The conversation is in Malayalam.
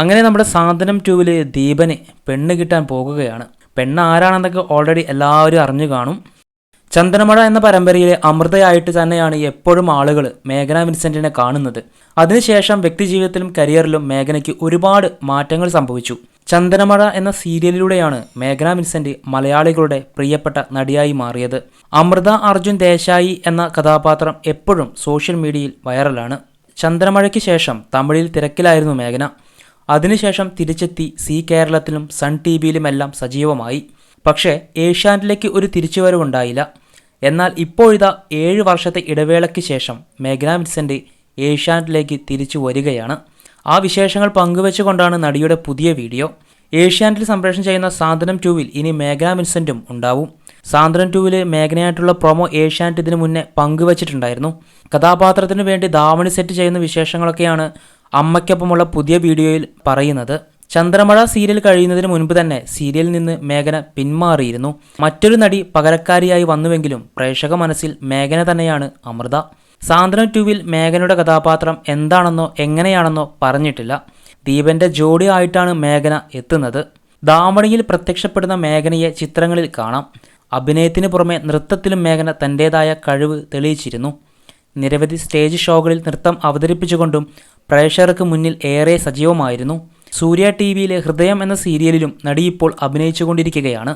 അങ്ങനെ നമ്മുടെ സാന്ത്വനം ട്യൂവിൽ ദീപന് പെണ്ണ് കിട്ടാൻ പോകുകയാണ്. പെണ്ണ് ആരാണെന്നൊക്കെ ഓൾറെഡി എല്ലാവരും അറിഞ്ഞു കാണും. ചന്ദനമഴ എന്ന പരമ്പരയിലെ അമൃതയായിട്ട് തന്നെയാണ് എപ്പോഴും ആളുകൾ മേഘന വിൻസെന്റിനെ കാണുന്നത്. അതിനുശേഷം വ്യക്തിജീവിതത്തിലും കരിയറിലും മേഘനയ്ക്ക് ഒരുപാട് മാറ്റങ്ങൾ സംഭവിച്ചു. ചന്ദനമഴ എന്ന സീരിയലിലൂടെയാണ് മേഘന വിൻസെന്റ് മലയാളികളുടെ പ്രിയപ്പെട്ട നടിയായി മാറിയത്. അമൃത അർജുൻ ദേശായി എന്ന കഥാപാത്രം എപ്പോഴും സോഷ്യൽ മീഡിയയിൽ വൈറലാണ്. ചന്ദനമഴയ്ക്ക് ശേഷം തമിഴിൽ തിരക്കിലായിരുന്നു മേഘന. അതിനുശേഷം തിരിച്ചെത്തി സി കേരളത്തിലും സൺ ടി വിയിലുമെല്ലാം സജീവമായി. പക്ഷേ ഏഷ്യാനെറ്റിലേക്ക് ഒരു തിരിച്ചുവരവുണ്ടായില്ല. എന്നാൽ ഇപ്പോഴിതാ ഏഴ് വർഷത്തെ ഇടവേളയ്ക്ക് ശേഷം മേഘന വിൻസെന്റ് ഏഷ്യാനെറ്റിലേക്ക് തിരിച്ചു വരികയാണ് ആ വിശേഷങ്ങൾ പങ്കുവെച്ചുകൊണ്ടാണ് നടിയുടെ പുതിയ വീഡിയോ. ഏഷ്യാനെറ്റിൽ സംപ്രേഷണം ചെയ്യുന്ന സാന്ത്വനം ടൂവിൽ ഇനി മേഘന വിൻസെന്റും ഉണ്ടാവും. സാന്ത്വനം ടൂവിൽ മേഘനയായിട്ടുള്ള പ്രൊമോ ഏഷ്യാനെറ്റ് ഇതിനു മുന്നേ പങ്കുവച്ചിട്ടുണ്ടായിരുന്നു. കഥാപാത്രത്തിന് വേണ്ടി ധാവണി സെറ്റ് ചെയ്യുന്ന വിശേഷങ്ങളൊക്കെയാണ് അമ്മയ്ക്കൊപ്പമുള്ള പുതിയ വീഡിയോയിൽ പറയുന്നത് ചന്ദ്രമഴ സീരിയൽ കഴിയുന്നതിന് മുൻപ് തന്നെ സീരിയലിൽ നിന്ന് മേഘന പിന്മാറിയിരുന്നു. മറ്റൊരു നടി പകരക്കാരിയായി വന്നുവെങ്കിലും പ്രേക്ഷക മനസ്സിൽ മേഘന തന്നെയാണ് അമൃത. സാന്ദ്രം ട്യൂവിൽ മേഘനയുടെ കഥാപാത്രം എന്താണെന്നോ എങ്ങനെയാണെന്നോ പറഞ്ഞിട്ടില്ല. ദീപന്റെ ജോഡി ആയിട്ടാണ് മേഘന എത്തുന്നത്. ദാമണിയിൽ പ്രത്യക്ഷപ്പെടുന്ന മേഘനയെ ചിത്രങ്ങളിൽ കാണാം. അഭിനയത്തിന് പുറമെ നൃത്തത്തിലും മേഘന തന്റേതായ കഴിവ് തെളിയിച്ചിരുന്നു. നിരവധി സ്റ്റേജ് ഷോകളിൽ നൃത്തം അവതരിപ്പിച്ചുകൊണ്ടും പ്രേക്ഷകർക്ക് മുന്നിൽ ഏറെ സജീവമായിരുന്നു. സൂര്യ ടി വിയിലെ ഹൃദയം എന്ന സീരിയലിലും നടി ഇപ്പോൾ അഭിനയിച്ചുകൊണ്ടിരിക്കുകയാണ്.